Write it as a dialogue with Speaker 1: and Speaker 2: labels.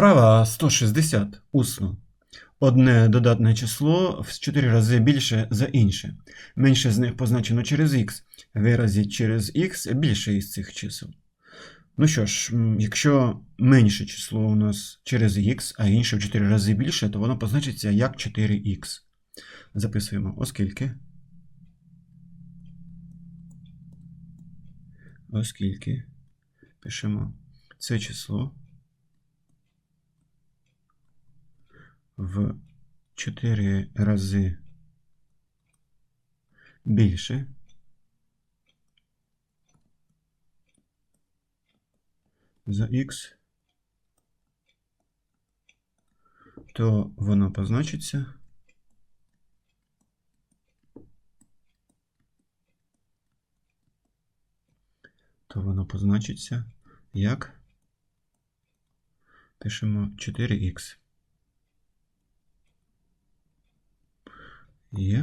Speaker 1: Вправа 160. Усно. Одне додатне число в 4 рази більше за інше. Менше з них позначено через х. Виразіть через х більше із цих чисел. Ну що ж, якщо менше число у нас через х, а інше в 4 рази більше, то воно позначиться як 4х. Записуємо, оскільки. Оскільки. Пишемо це число в 4 рази більше. За х, то воно позначиться. То воно позначиться як? Пишемо 4х. Yeah.